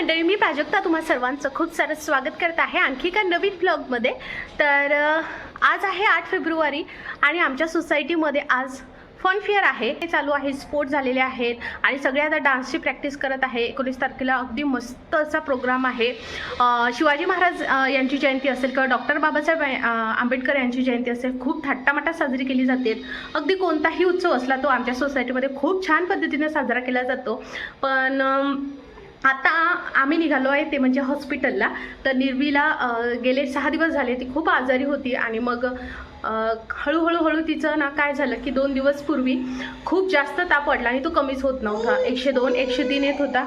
मंडळी मी प्राजक्ता तुम्हा सर्वांचं खूप सारं स्वागत करत आहे आणखी एका नवीन ब्लॉगमध्ये. तर आज आहे आठ फेब्रुवारी आणि आमच्या सोसायटीमध्ये आज फन फेअर आहे. हे चालू आहे स्पोर्ट झालेले आहेत आणि सगळे आता डान्सची प्रॅक्टिस करत आहे. एकोणीस तारखेला अगदी मस्त असा प्रोग्राम आहे. शिवाजी महाराज यांची जयंती असेल किंवा डॉक्टर बाबासाहेब आंबेडकर यांची जयंती असेल खूप थाट्टामाटा साजरी केली जाते. अगदी कोणताही उत्सव असला तो आमच्या सोसायटीमध्ये खूप छान पद्धतीने साजरा केला जातो. पण आता आम्ही निघालो आहे ते म्हणजे हॉस्पिटलला. तर निर्वीला गेले सहा दिवस झाले ती खूप आजारी होती आणि मग हळूहळू हळू तिचं ना काय झालं की दोन दिवसपूर्वी खूप जास्त ताप वाढला आणि तो कमीच होत नव्हता. एकशे दोन एकशे तीन येत होता.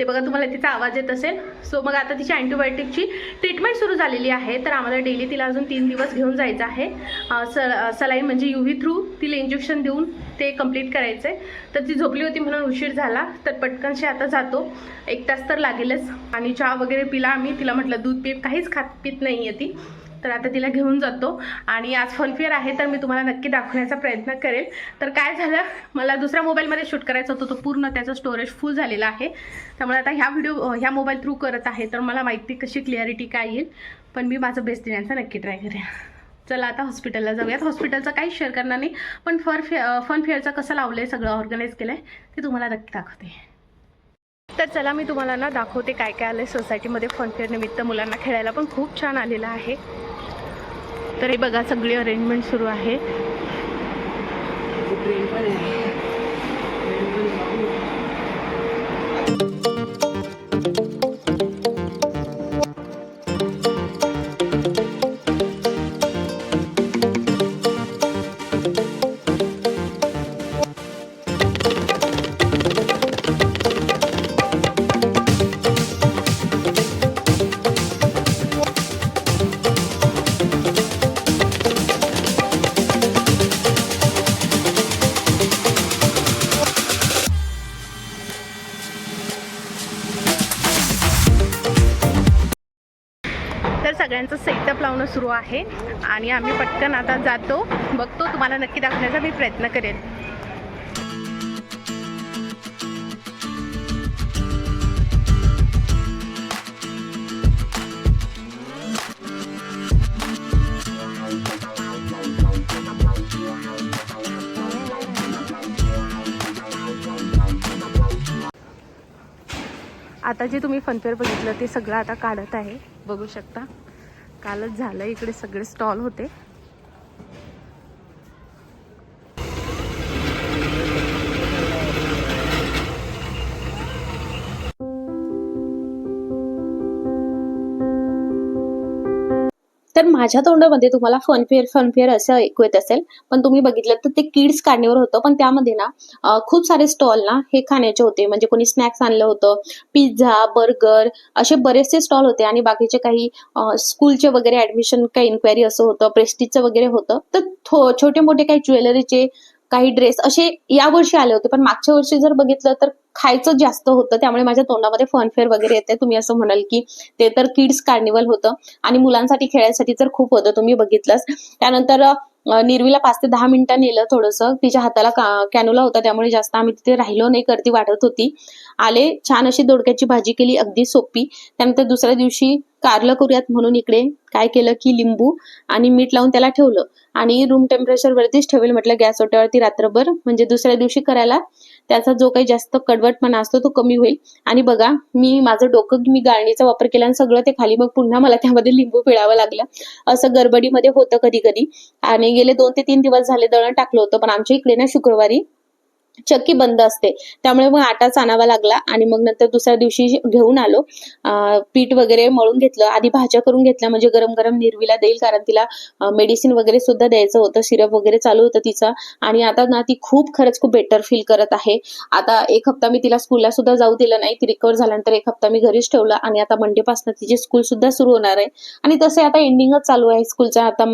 ते बघा तुम्हाला तिचा आवाज येत असेल. सो मग आता तिची अँटीबायोटिकची ट्रीटमेंट सुरू झालेली आहे. तर आम्हाला डेली तिला अजून तीन दिवस घेऊन जायचं आहे. स सलाईन म्हणजे यू व्ही थ्रू तिला इंजेक्शन देऊन ते कंप्लीट करायचं आहे तर ती झोपली होती म्हणून उशीर झाला तर पटकनशी आता जातो. एक तास तर लागेलच. आणि चहा वगैरे पिला आम्ही. तिला म्हटलं दूध पीप काहीच खात पित नाही आहे ती. तर आता तिला घेऊन जातो. आणि आज फनफेअर आहे तर मी तुम्हाला नक्की दाखवण्याचा प्रयत्न करेल. तर काय झालं? मला दुसऱ्या मोबाईलमध्ये शूट करायचा होतं तो पूर्ण त्याचं स्टोरेज फुल झालेला आहे. त्यामुळे आता ह्या व्हिडिओ ह्या मोबाईल थ्रू करत आहे तर मला माहिती कशी क्लिअरिटी काय येईल. पण मी माझं बेस्ट देण्याचा नक्की ट्राय करेन. चला आता हॉस्पिटलला जाऊयात. हॉस्पिटलचं काहीच शेअर करणार नाही पण फर फे फन फेअरचं कसं लावलं आहे सगळं ऑर्गनाईज केलं आहे ते तुम्हाला नक्की दाखवते. तर चला मी तुम्हाला ना दाखवते काय काय आलं आहे सोसायटीमध्ये फनफेअर निमित्त मुलांना खेळायला पण खूप छान आलेलं आहे. तर हे बघा सगळी अरेंजमेंट सुरू आहे. सगळ्यांचं सेटअप लावणं सुरू आहे आणि आम्ही पटकन आता जातो. बघतो तुम्हाला नक्की दाखवण्याचा मी प्रयत्न करेन. आता जे तुम्ही फनफेअर बघितलं ते सगळं आता काढत आहे. बघू शकता. कालच झालं. इकडे सगळे स्टॉल होते. तर माझ्या तोंडामध्ये तुम्हाला फनफेअर फनफेअर असं ऐकू येत असेल. पण तुम्ही बघितलं तर ते किड्स काढणीवर होतं. पण त्यामध्ये ना खूप सारे स्टॉल ना हे खाण्याचे होते. म्हणजे कोणी स्नॅक्स आणलं होतं. पिझ्झा बर्गर असे बरेचसे स्टॉल होते. आणि बाकीचे काही स्कूलचे वगैरे ऍडमिशन काही इन्क्वायरी असं होतं. प्रेस्टिजचं वगैरे होतं. तर थो- छोटे मोठे काही ज्वेलरीचे काही ड्रेस असे या वर्षी आले होते. पण मागच्या वर्षी जर बघितलं तर खायचं जास्त होतं. त्यामुळे माझ्या तोंडामध्ये फनफेअर वगैरे येते तुम्ही असं म्हणाल की ते तर किड्स कार्निवल होतं. आणि मुलांसाठी खेळायसाठी तर खूप होतं. तुम्ही बघितलंच. त्यानंतर निर्वीला पाच ते दहा मिनिटं नेलं थोडंसं. तिच्या हाताला का- होता. त्यामुळे जास्त आम्ही तिथे राहिलो नाही करती वाटत होती. आले छान अशी दोडक्याची भाजी केली अगदी सोपी. त्यानंतर दुसऱ्या दिवशी कारलं करूयात म्हणून इकडे. काय केलं की लिंबू आणि मीठ लावून त्याला ठेवलं. आणि रूम टेम्परेचर वरतीच ठेवेल म्हटलं गॅस ओट्यावरती रात्रभर. म्हणजे दुसऱ्या दिवशी करायला त्याचा जो काही जास्त कडवटपणा असतो तो कमी होईल. आणि बघा मी माझं डोकं मी गाळणीचा वापर केला आणि सगळं ते खाली मग पुन्हा मला त्यामध्ये लिंबू पिळावं लागलं. असं गडबडीमध्ये होतं कधी कधी. आणि गेले दोन ते तीन दिवस झाले दळण टाकलं होतं. पण आमच्या इकडे ना शुक्रवारी चक्की बंद असते. त्यामुळे मग आटाच आणावा लागला आणि मग नंतर दुसऱ्या दिवशी घेऊन आलो. पीठ वगैरे मळून घेतलं. आधी भाज्या करून घेतल्या म्हणजे गरम गरम निर्वीला देईल कारण तिला मेडिसिन वगैरे सुद्धा द्यायचं होतं. सिरप वगैरे चालू होतं तिचा. आणि आता ना ती खूप खरंच खूप बेटर फील करत आहे. आता एक हप्ता मी तिला स्कूलला सुद्धा जाऊ दिलं नाही. ती रिकवर झाल्यानंतर एक हप्ता मी घरीच ठेवला आणि आता मंडे पासून तिची स्कूल सुद्धा सुरू होणार आहे. आणि तसे आता एंडिंगच चालू आहे. स्कूलचा आता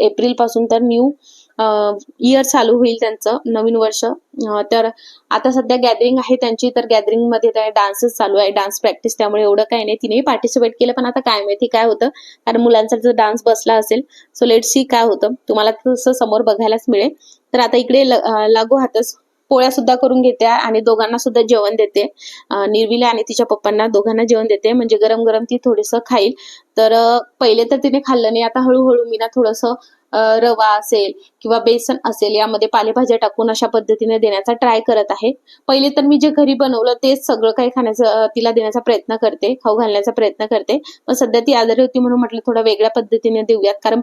एप्रिलपासून तर न्यू इयर चालू होईल त्यांचं नवीन वर्ष. तर आता सध्या गॅदरिंग आहे त्यांची तर गॅदरिंगमध्ये काय डान्सच चालू आहे डान्स प्रॅक्टिस त्यामुळे एवढं काही नाही. तिनेही पार्टिसिपेट केलं पण आता काय माहिती काय होतं. कारण मुलांचा जर डान्स बसला असेल सो लेट सी काय होतं. तुम्हाला तसं समोर बघायलाच मिळेल. तर आता इकडे लागू हातच. पोळ्या सुद्धा करून घेते आणि दोघांना सुद्धा जेवण देते. निर्विला आणि तिच्या पप्पांना दोघांना जेवण देते. म्हणजे गरम गरम ती थोडंसं खाईल. तर पहिले तर तिने खाल्लं नाही. आता हळूहळू मी ना थोडंसं रवा असेल किंवा बेसन असेल यामध्ये पालेभाज्या टाकून अशा पद्धतीने देण्याचा ट्राय करत आहे. पहिले तर मी जे घरी बनवलं तेच सगळं काही खाण्याचा तिला देण्याचा प्रयत्न करते खाऊ घालण्याचा प्रयत्न करते. पण सध्या ती आजारी होती म्हणून म्हटलं थोडं वेगळ्या पद्धतीने देऊयात. कारण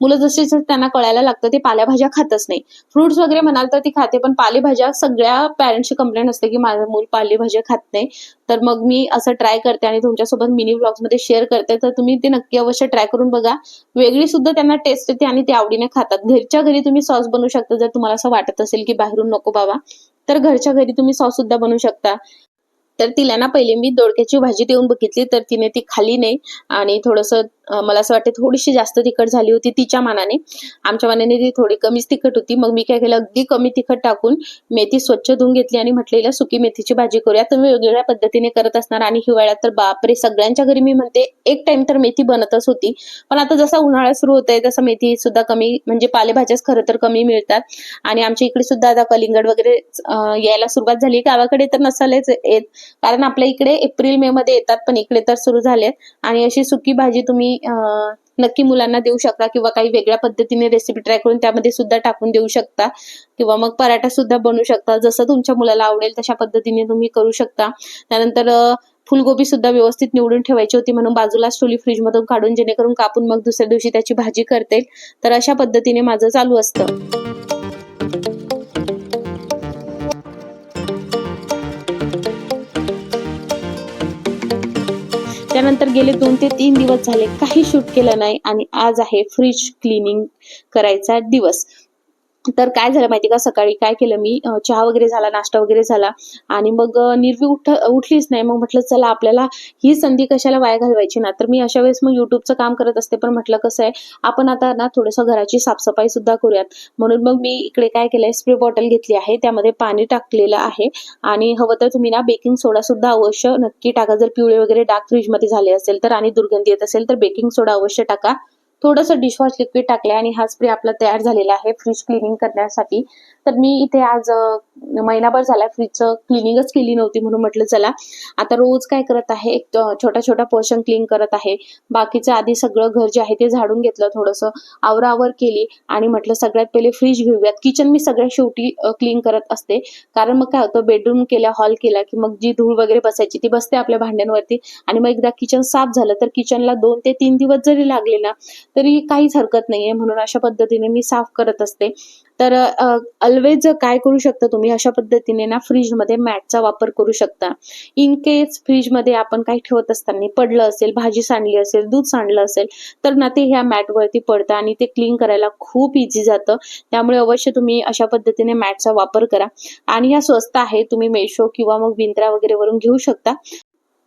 मुलं जसे जसे त्यांना कळायला लागतं ते पालेभाज्या खातच नाही. फ्रुट्स वगैरे म्हणाल तर ती खाते पण पालेभाज्या सगळ्या पॅरेंट्सची कंप्लेंट असते की माझं मूल पालेभाज्या खात नाही. तर मग मी असं ट्राय करते आणि तुमच्यासोबत मिनी ब्लॉग्समध्ये शेअर करते. तर तुम्ही ते नक्की अवश्य ट्राय करून बघा. वेगळी सुद्धा त्यांना टेस्ट येते आणि ते आवडीने खातात. घरच्या घरी तुम्ही सॉस बनवू शकता. जर तुम्हाला असं वाटत असेल की बाहेरून नको बाबा तर घरच्या घरी तुम्ही सॉस सुद्धा बनवू शकता. तर तिला ना पहिले मी दोडक्याची भाजी देऊन बघितली तर तिने ती खाली नाही. आणि थोडंसं मला असं वाटतं थोडीशी जास्त तिखट झाली होती तिच्या मानाने. आमच्या मानाने ती थोडी कमीच तिखट होती. मग मी काय केलं अगदी कमी तिखट टाकून मेथी स्वच्छ धुवून घेतली आणि म्हटलेलं सुकी मेथीची भाजी करूया. तुम्ही वेगवेगळ्या पद्धतीने करत असणार आणि हिवाळ्यात तर बापरे सगळ्यांच्या घरी मी म्हणते एक टाइम तर मेथी बनतच होती. पण आता जसा उन्हाळा सुरू होत आहे तसं मेथी सुद्धा कमी म्हणजे पालेभाज्याच खरं तर कमी मिळतात. आणि आमच्या इकडे सुद्धा आता कलिंगड वगैरे यायला सुरुवात झाली. गावाकडे तर नसायलाच येत. कारण आपल्या इकडे एप्रिल मे मध्ये येतात पण इकडे तर सुरू झालेत. आणि अशी सुकी भाजी तुम्ही नक्की मुलांना देऊ शकता किंवा काही वेगळ्या पद्धतीने रेसिपी ट्राय करून त्यामध्ये सुद्धा टाकून देऊ शकता. किंवा मग पराठा सुद्धा बनवू शकता. जसं तुमच्या मुलाला आवडेल तशा पद्धतीने तुम्ही करू शकता. त्यानंतर फुलगोबी सुद्धा व्यवस्थित निवडून ठेवायची होती म्हणून बाजूला स्टोली फ्रीजमधून काढून जेणेकरून कापून मग दुसऱ्या दिवशी त्याची भाजी करते तर अशा पद्धतीने माझं चालू असतं. त्यानंतर गेले दोन ते तीन दिवस झाले. काही शूट केलं नाही आणि आज आहे फ्रीज क्लिनिंग करायचा दिवस. तर काय झालं माहिती का? सकाळी काय केलं मी? चहा वगैरे झाला नाश्ता वगैरे झाला. आणि मग निर्वी उठ उठलीच नाही. मग म्हटलं चला आपल्याला ही संधी कशाला वाया घालवायची ना? तर मी अशा वेळेस मग युट्यूबचं काम करत असते. पण म्हटलं कसं आहे आपण आता ना थोडंसं घराची साफसफाई सुद्धा करूयात. म्हणून मग मी इकडे काय केलंय स्प्रे बॉटल घेतली आहे. त्यामध्ये पाणी टाकलेलं आहे. आणि हवं तर तुम्ही ना बेकिंग सोडा सुद्धा अवश्य नक्की टाका. जर पिवळे वगैरे डार्क फ्रीजमध्ये झाले असेल तर आणि दुर्गंधी येत असेल तर बेकिंग सोडा अवश्य टाका. थोडंसं डिशवॉश लिक्विड टाकलंय आणि हा स्प्रे आपला तयार झालेला आहे फ्रीज क्लिनिंग करण्यासाठी. तर मी इथे आज महिनाभर झाला फ्रीजचं क्लिनिंगच केली नव्हती म्हणून म्हटलं चला आता रोज काय करत आहे? एक छोटा छोटा पोर्शन क्लीन करत आहे. बाकीचं आधी सगळं घर जे आहे ते झाडून घेतलं थोडंसं आवरावर केली आणि म्हटलं सगळ्यात पहिले फ्रीज घेऊयात. किचन मी सगळ्यात शेवटी क्लीन करत असते. कारण मग काय होतं बेडरूम केला हॉल केला की मग जी धूळ वगैरे बसायची ती बसते आपल्या भांड्यांवरती आणि मग एकदा किचन साफ झालं तर किचनला दोन ते तीन दिवस जरी लागले ना तरी काहीच हरकत नाहीये. म्हणून अशा पद्धतीने मी साफ करत असते. तर ऑलवेज काय करू शकता तुम्ही? अशा पद्धतीने ना फ्रीजमध्ये मॅटचा वापर करू शकता. इन केस फ्रीजमध्ये आपण काही ठेवत असताना पडलं असेल भाजी सांडली असेल दूध सांडलं असेल तर ना ते ह्या मॅटवरती पडतं आणि ते क्लीन करायला खूप इझी जातं. त्यामुळे अवश्य तुम्ही अशा पद्धतीने मॅटचा वापर करा. आणि ह्या स्वस्त आहे तुम्ही मेशो किंवा मग विंत्रा वगैरे वरून घेऊ शकता.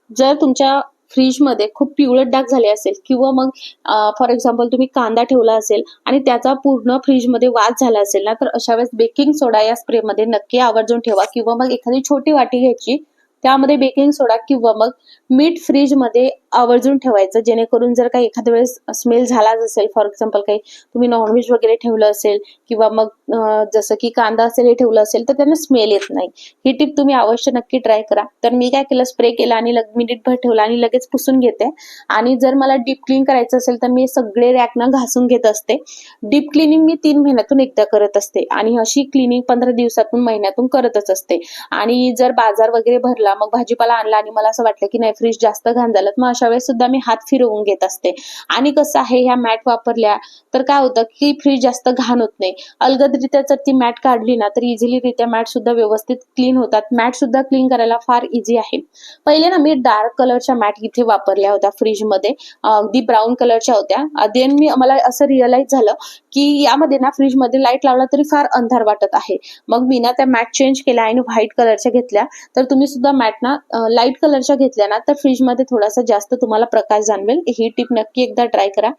जर तुमच्या फ्रीजमध्ये खूप पिवळट डाग झाले असेल किंवा मग फॉर एक्झाम्पल तुम्ही कांदा ठेवला असेल आणि त्याचा पूर्ण फ्रीजमध्ये वास झाला असेल ना तर अशा वेळेस बेकिंग सोडा या स्प्रेमध्ये नक्की आवर्जून ठेवा किंवा मग एखादी छोटी वाटी घ्यायची त्यामध्ये बेकिंग सोडा किंवा मग मीठ फ्रीजमध्ये आवर्जून ठेवायचं जेणेकरून जर काही एखाद्या वेळेस स्मेल झालाच असेल फॉर एक्झाम्पल काही तुम्ही नॉनव्हेज वगैरे ठेवलं असेल किंवा मग जसं की कांदा असेल हे ठेवलं असेल तर त्यांना स्मेल येत नाही. ही टिप तुम्ही अवश्य नक्की ट्राय करा. तर मी काय केलं स्प्रे केला आणि लग मिनिटभर ठेवला आणि लगेच पुसून घेते. आणि जर मला डीप क्लीन करायचं असेल तर मी सगळे रॅकनं घासून घेत असते. डीप क्लिनिंग मी तीन महिन्यातून एकदा करत असते आणि अशी क्लिनिंग पंधरा दिवसातून महिन्यातून करतच असते. आणि जर बाजार वगैरे भरला मग भाजीपाला आणला आणि मला असं वाटलं की नाही फ्रीज जास्त घाण झालं मग अशा वेळेस सुद्धा मी हात फिरवून घेत असते. आणि कसं आहे ह्या मॅट वापरल्या तर काय होतं की फ्रीज जास्त घाण होत नाही. अलगदरित्या जर ती मॅट काढली ना तर इझिली रित्या मॅट सुद्धा व्यवस्थित क्लीन होतात. मॅट सुद्धा क्लीन करायला फार इझी आहे. पहिले ना मी डार्क कलरच्या मॅट इथे वापरल्या होत्या फ्रीजमध्ये. अगदी ब्राऊन कलरच्या होत्या. देन मी मला असं रिअलाइज झालं की यामध्ये ना फ्रीजमध्ये लाइट लावला तरी फार अंधार वाटत आहे. मग मी ना त्या मॅट चेंज केल्या आणि व्हाईट कलरच्या घेतल्या. तर तुम्ही सुद्धा मॅट ना लाइट कलरच्या घेतल्या ना तर फ्रीजमध्ये थोडासा जास्त तुम्हाला प्रकाश जाणवेल ही टिप नक्की एकदा ट्राय करा.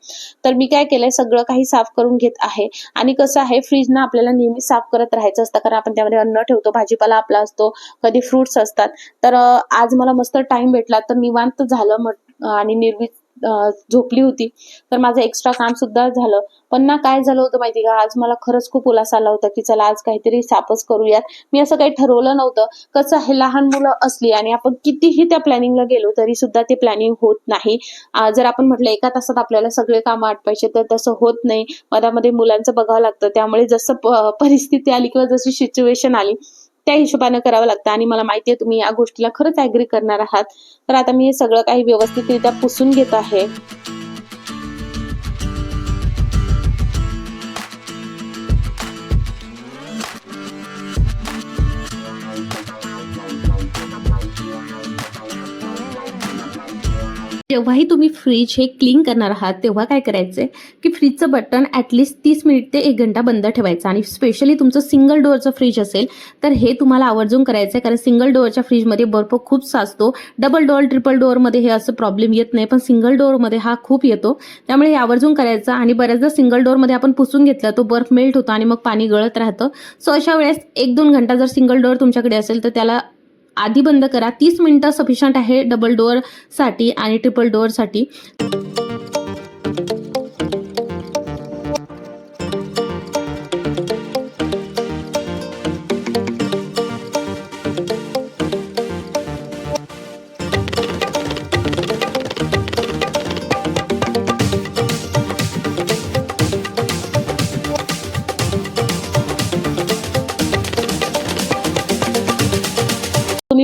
तर मी काय केलंय सगळं काही साफ करून घेत आहे. आणि कसं आहे फ्रीज ना आपल्याला नेहमी साफ करत राहायचं असतं कारण आपण त्यामध्ये अन्न ठेवतो भाजीपाला आपला असतो कधी फ्रुट्स असतात. तर आज मला मस्त टाइम भेटला तर निवांत झालं आणि निर्वी झोपली होती. तर माझं एक्स्ट्रा काम सुद्धा झालं. पण ना काय झालं होतं माहिती का? आज मला खरंच खूप उल्हास आला होता की चला आज काहीतरी सापच करूयात. मी असं काही ठरवलं नव्हतं. कसं आहे लहान मुलं असली आणि आपण कितीही त्या प्लॅनिंगला गेलो तरी सुद्धा ते प्लॅनिंग होत नाही. जर आपण म्हटलं एका तासात आपल्याला सगळे कामं आटपायचे तर तसं होत नाही. मधामध्ये मुलांचं बघावं लागतं. त्यामुळे जसं परिस्थिती आली किंवा जशी सिच्युएशन आली त्या हिशोबानं करावं लागतं. आणि मला माहिती आहे तुम्ही या गोष्टीला खरंच ऍग्री करणार आहात. तर आता मी हे सगळं काही व्यवस्थितरित्या पुसून घेत आहे. जेव्हाही तुम्ही फ्रीज हे क्लीन करणार आहात तेव्हा काय करायचंय? की फ्रीजचं बटन ॲटलिस्ट तीस मिनिट ते एक घंटा बंद ठेवायचं. आणि स्पेशली तुमचं सिंगल डोअरचं फ्रीज असेल तर हे तुम्हाला आवर्जून करायचं आहे कारण सिंगल डोअरच्या फ्रीजमध्ये बर्फ खूप साचतो. डबल डोअर ट्रिपल डोअरमध्ये हे असं प्रॉब्लेम येत नाही. पण सिंगल डोअरमध्ये हा खूप येतो. त्यामुळे हे आवर्जून करायचं. आणि बऱ्याचदा सिंगल डोअरमध्ये आपण पुसून घेतलं तो बर्फ मेल्ट होतो आणि मग पाणी गळत राहतं. सो अशा वेळेस एक दोन घंटा जर सिंगल डोअर तुमच्याकडे असेल तर त्याला आधी बंद करा. तीस मिनटं सफिशियंट आहे डबल डोअरसाठी आणि ट्रिपल डोअरसाठी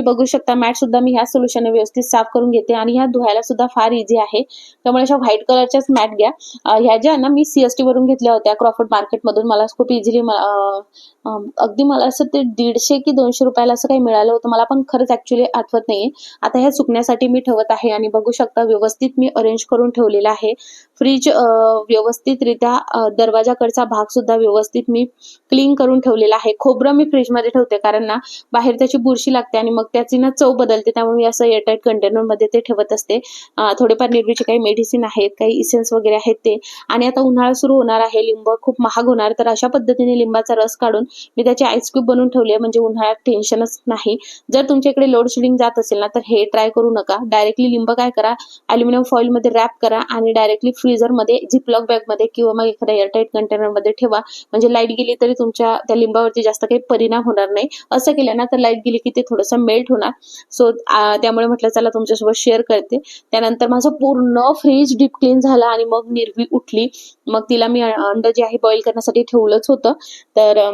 बघू शकता मॅट सुद्धा मी ह्या सोल्युशनने व्यवस्थित साफ करून घेते आणि ह्या धुवायला सुद्धा फार इझी आहे. त्यामुळे अशा व्हाईट कलरच्याच मॅट घ्या. ह्या ज्या ना मी सीएसटी वरून घेतल्या होत्या क्रॉफर्ड मार्केटमधून मला खूप इझिली अगदी मला असं ते दीडशे की दोनशे रुपयाला असं काही मिळालं होतं मला पण खरंच ऍक्च्युली आठवत नाहीये. आता ह्या सुकण्यासाठी मी ठेवत आहे आणि बघू शकता व्यवस्थित मी अरेंज करून ठेवलेलं आहे. फ्रीज व्यवस्थितरित्या दरवाजाकडचा भाग सुद्धा व्यवस्थित मी क्लीन करून ठेवलेला आहे. खोबरं मी फ्रीजमध्ये ठेवते कारण ना बाहेर त्याची बुरशी लागते आणि मग त्याची ना चव बदलते त्यामुळे मी असं एअरटाईट कंटेनरमध्ये ते ठेवत असते. थोडेफार निर्वीचे काही मेडिसिन आहेत काही इसेन्स वगैरे आहेत ते. आणि आता उन्हाळा सुरू होणार आहे लिंब खूप महाग होणार तर अशा पद्धतीने लिंबाचा रस काढून मी त्याचे आईस्क्यूब बनवून ठेवले म्हणजे उन्हाळ्यात टेन्शनच नाही. जर तुमच्या इकडे लोड शेडिंग जात असेल ना तर हे ट्राय करू नका. डायरेक्टली लिंब काय करा अल्युमिनियम फॉईलमध्ये रॅप करा आणि डायरेक्टली फ्रीझरमध्ये झिपलॉक बॅगमध्ये किंवा मग एखाद्या एअरटाईट कंटेनरमध्ये ठेवा. म्हणजे लाइट गेली तरी तुमच्या त्या लिंबावरती जास्त काही परिणाम होणार नाही. असं केलं ना तर लाइट गेली की ते थोडंसं मेल्ट होणार. सो त्यामुळे म्हटलं चला तुमच्यासोबत शेअर करते. त्यानंतर माझं पूर्ण फ्रीज डीप क्लीन झाला आणि मग निर्वी उठली. मग तिला मी अ- अंड जे आहे बॉईल करण्यासाठी ठेवलंच होतं. तर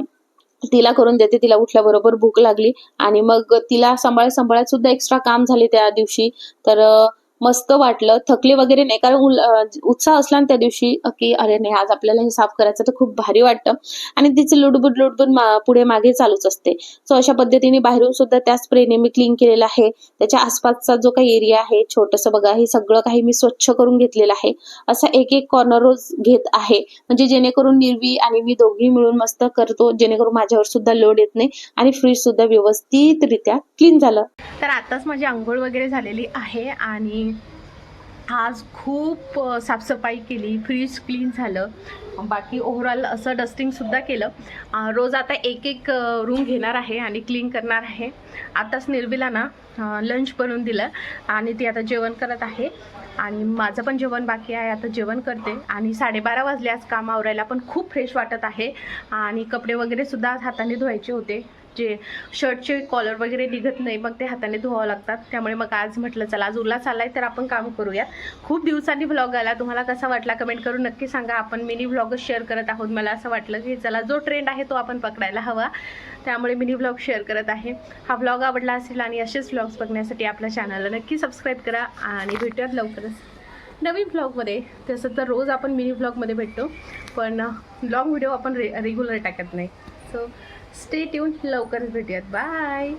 तिला करून देते. तिला उठल्याबरोबर भूक लागली. आणि मग तिला सांभाळत सांभाळत सुद्धा एक्स्ट्रा काम झाले त्या दिवशी. तर मस्त वाटलं. थकले वगैरे नाही. कारण उत्साह असला ना त्या दिवशी की अरे नाही आज आपल्याला हे साफ करायचं तर खूप भारी वाटतं. आणि तिचं लुडबुड लुडबुड पुढे मागे चालूच असते. सो अशा पद्धतीने बाहेरून सुद्धा त्या स्प्रेने मी क्लीन केलेला आहे. त्याच्या आसपासचा जो काही एरिया आहे छोटंसं बघा हे सगळं काही मी स्वच्छ करून घेतलेलं आहे. असा एक एक कॉर्नर रोज घेत आहे. म्हणजे जेणेकरून निर्वी आणि मी दोघी मिळून मस्त करतो जेणेकरून माझ्यावर सुद्धा लोड येत नाही आणि फ्रीज सुद्धा व्यवस्थितरित्या क्लीन झालं. तर आताच माझी आंघोळ वगैरे झालेली आहे आणि आज खूप साफसफाई केली फ्रीज क्लीन झालं. बाकी ओव्हरऑल असं डस्टिंगसुद्धा केलं. रोज आता एक एक रूम घेणार आहे आणि क्लीन करणार आहे. आताच निर्विला ना लंच बनवून दिलं आणि ती आता जेवण करत आहे. आणि माझं पण जेवण बाकी आहे आता जेवण करते. आणि साडेबारा वाजले आज काम आवरायला पण खूप फ्रेश वाटत आहे. आणि कपडे वगैरे सुद्धा आज हाताने धुवायचे होते. जे शर्टचे कॉलर वगैरे निघत नाही मग ते हाताने धुवावं लागतात. त्यामुळे मग आज म्हटलं चला आज उल्हास आहे तर आपण काम करूया खूप दिवसांनी व्लॉग आला. तुम्हाला कसा वाटला कमेंट करून नक्की सांगा. आपण मिनी व्लॉगच शेअर करत आहोत. मला असं वाटलं की चला जो ट्रेंड आहे तो आपण पकडायला हवा. त्यामुळे मिनी व्लॉग शेअर करत आहे. हा व्लॉग आवडला असेल आणि असेच व्लॉग्स बघण्यासाठी आपल्या चॅनलला नक्की सबस्क्राईब करा आणि भेटूयात लवकरच. नवीन ब्लॉगमध्ये तसं तर रोज आपण मिनी ब्लॉगमध्ये भेटतो पण ब्लॉग व्हिडिओ आपण रे रेग्युलर टाकत नाही. सो स्टे ट्यून लवकरच भेटूयात. बाय